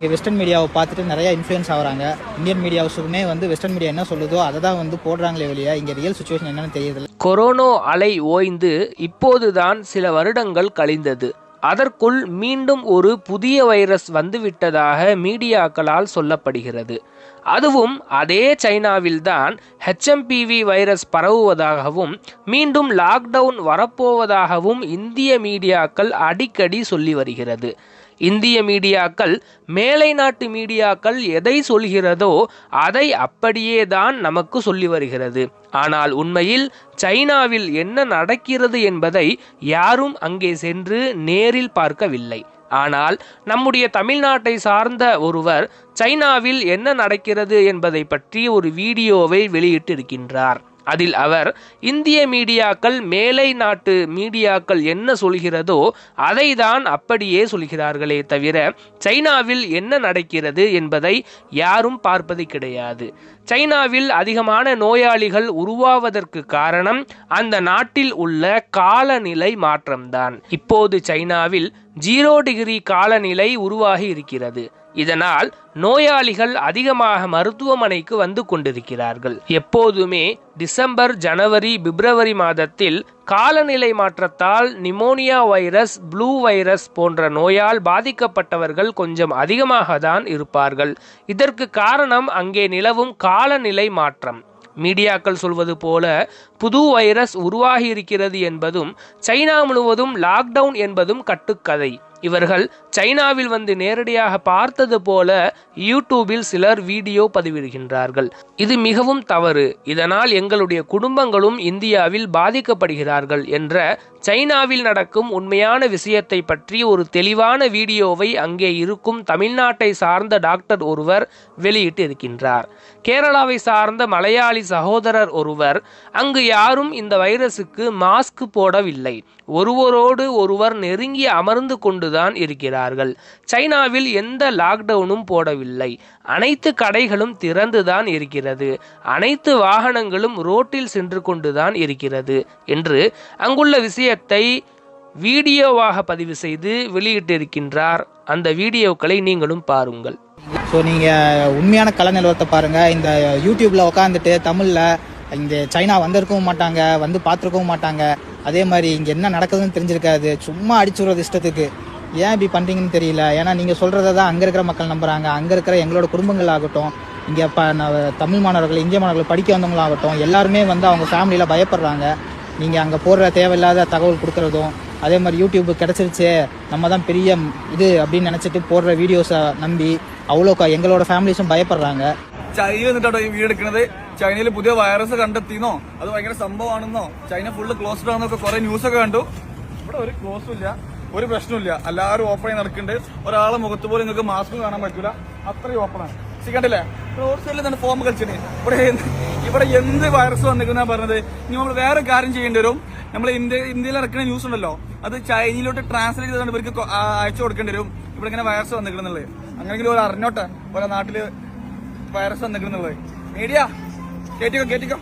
இங்கே வெஸ்டர்ன் மீடியாவை பார்த்துட்டு நிறையா இன்ஃப்ளூயன்ஸ் ஆகிறாங்க. இந்தியன் மீடியாவுக்குமே வந்து வெஸ்டர்ன் மீடியா என்ன சொல்லுதோ அதை தான் வந்து போடுறாங்களே வெளியே இங்கே ரியல் சுச்சுவேஷன் என்னன்னு தெரியுது கொரோனா அலை ஓய்ந்து இப்போதுதான் சில வருடங்கள் கழிந்தது. அதற்குள் மீண்டும் ஒரு புதிய வைரஸ் வந்துவிட்டதாக மீடியாக்களால் சொல்லப்படுகிறது. அதுவும் அதே சைனாவில்தான் ஹெச்எம்பிவி வைரஸ் பரவுவதாகவும் மீண்டும் லாக்டவுன் வரப்போவதாகவும் இந்திய மீடியாக்கள் அடிக்கடி சொல்லி வருகிறது. இந்திய மீடியாக்கள் மேலை நாட்டு மீடியாக்கள் எதை சொல்கிறதோ அதை அப்படியே தான் நமக்கு சொல்லி வருகிறது. ஆனால் உண்மையில் சைனாவில் என்ன நடக்கிறது என்பதை யாரும் அங்கே சென்று நேரில் பார்க்கவில்லை. ஆனால் நம்முடைய தமிழ்நாட்டை சார்ந்த ஒருவர் சைனாவில் என்ன நடக்கிறது என்பதை பற்றி ஒரு வீடியோவை வெளியிட்டிருக்கின்றார். அதில் அவர் இந்திய மீடியாக்கள் மேலை நாட்டு மீடியாக்கள் என்ன சொல்கிறதோ அதை தான் அப்படியே சொல்கிறார்களே தவிர சைனாவில் என்ன நடக்கிறது என்பதை யாரும் பார்ப்பது கிடையாது. சைனாவில் அதிகமான நோயாளிகள் உருவாவதற்கு காரணம் அந்த நாட்டில் உள்ள காலநிலை மாற்றம்தான். இப்போது சைனாவில் ஜீரோ டிகிரி காலநிலை உருவாகி இருக்கிறது. இதனால் நோயாளிகள் அதிகமாக மருத்துவமனைக்கு வந்து கொண்டிருக்கிறார்கள். எப்போதுமே டிசம்பர் ஜனவரி பிப்ரவரி மாதத்தில் காலநிலை மாற்றத்தால் நிமோனியா வைரஸ் ப்ளூ வைரஸ் போன்ற நோயால் பாதிக்கப்பட்டவர்கள் கொஞ்சம் அதிகமாக தான் இருப்பார்கள். இதற்கு காரணம் அங்கே நிலவும் காலநிலை மாற்றம். மீடியாக்கள் சொல்வது போல புது வைரஸ் உருவாகி இருக்கிறது என்பதும் சைனா முழுவதும் லாக்டவுன் என்பதும் கட்டுக்கதை. இவர்கள் சைனாவில் வந்து நேரடியாக பார்த்தது போல யூடியூபில் சிலர் வீடியோ பதிவிடுகின்றார்கள். இது மிகவும் தவறு. இதனால் எங்களுடைய குடும்பங்களும் இந்தியாவில் பாதிக்கப்படுகிறார்கள் என்ற சைனாவில் நடக்கும் உண்மையான விஷயத்தை பற்றி ஒரு தெளிவான வீடியோவை அங்கே இருக்கும் தமிழ்நாட்டை சார்ந்த டாக்டர் ஒருவர் வெளியிட்டு இருக்கின்றார் கேரளாவை சார்ந்த மலையாளி சகோதரர் ஒருவர் அங்கு யாரும் இந்த வைரஸுக்கு மாஸ்க் போடவில்லை. ஒருவரோடு ஒருவர் நெருங்கி அமர்ந்து கொண்டு கொண்டுதான் இருக்கிறார்கள். சைனாவில் எந்த லாக்டவுனும் போடவில்லை. அனைத்து கடைகளும் திறந்துதான் இருக்கிறது. அனைத்து வாகனங்களும் ரோட்டில் சென்று கொண்டுதான் இருக்கிறது என்று அங்குள்ள விஷயத்தை வீடியோவாக பதிவு செய்து வெளியிட்டிருக்கின்றார். அந்த வீடியோக்களை நீங்களும் பாருங்கள். ஸோ நீங்கள் உண்மையான கல நிலவரத்தை பாருங்கள் இந்த யூடியூப்பில் உட்காந்துட்டு தமிழில் இங்கே சைனா வந்திருக்கவும் மாட்டாங்க வந்து பார்த்துருக்கவும் மாட்டாங்க. அதே மாதிரி இங்கே என்ன நடக்குதுன்னு தெரிஞ்சிருக்காது. சும்மா அடிச்சுடுறது இஷ்டத்துக்கு. ஏன் இப்படி பண்ணுறீங்கன்னு தெரியல ஏன்னா நீங்கள் சொல்கிறத தான் அங்கே இருக்கிற மக்கள் நம்புகிறாங்க அங்கே இருக்கிற எங்களோட குடும்பங்கள் ஆகட்டும் இங்கே ப ந- தமிழ் மாணவர்கள் இந்திய மாணவர்கள் படிக்க வந்தவங்களாகட்டும் எல்லாருமே வந்து அவங்க ஃபேமிலியில் பயப்படுறாங்க நீங்கள் அங்கே போடுற தேவையில்லாத தகவல் கொடுக்குறதும் அதே மாதிரி யூடியூப் கிடச்சிருச்சு நம்ம தான் பெரிய இது அப்படின்னு நினச்சிட்டு போடுற வீடியோஸை நம்பி அவ்வளோ க- எங்களோட ஃபேமிலிஸும் பயப்படுறாங்க ചൈന എന്നിട്ടോ ഈ വീട് എടുക്കുന്നത് ചൈനയിൽ പുതിയ വൈറസ് കണ്ടെത്തിയെന്നോ അത് ഭയങ്കര സംഭവമാണെന്നോ ചൈന ഫുള്ള് ക്ലോസ്ഡ് ആണെന്നൊക്കെ കുറെ ന്യൂസ് ഒക്കെ കണ്ടു ഇവിടെ ഒരു ക്ലോസും ഇല്ല ഒരു പ്രശ്നമില്ല എല്ലാവരും ഓപ്പൺ ആയി നടക്കുന്നുണ്ട് ഒരാളെ മുഖത്ത് പോലും നിങ്ങൾക്ക് മാസ്ക് കാണാൻ പറ്റൂല. അത്രയും ശരിക്കണ്ടല്ലേ കണ്ടില്ലേ? റോഡ് സൈഡിൽ തന്നെ ഫോം കളിച്ചിട്ട് ഇവിടെ ഇവിടെ എന്ത് വൈറസ് വന്നിരിക്കുന്ന പറഞ്ഞത്? ഇനി നമ്മൾ വേറെ കാര്യം ചെയ്യേണ്ടി വരും. നമ്മൾ ഇന്ത്യ ഇന്ത്യയിൽ ഇറക്കുന്ന ന്യൂസ് ഉണ്ടല്ലോ. അത് ചൈനയിലോട്ട് ട്രാൻസ്ലേറ്റ് ചെയ്തുകൊണ്ട് ഇവർക്ക് അയച്ചു കൊടുക്കേണ്ടി വരും. ഇവിടെ ഇങ്ങനെ വൈറസ് വന്നിരിക്കുന്നുള്ളത്. അങ്ങനെയെങ്കിലും ഒരു അറിഞ്ഞോട്ടെ ഓരോ നാട്ടിൽ വൈറസ് വന്നിരിക്കുന്നുള്ളത്. മീഡിയ കേട്ടിക്കോ കേറ്റിക്കോ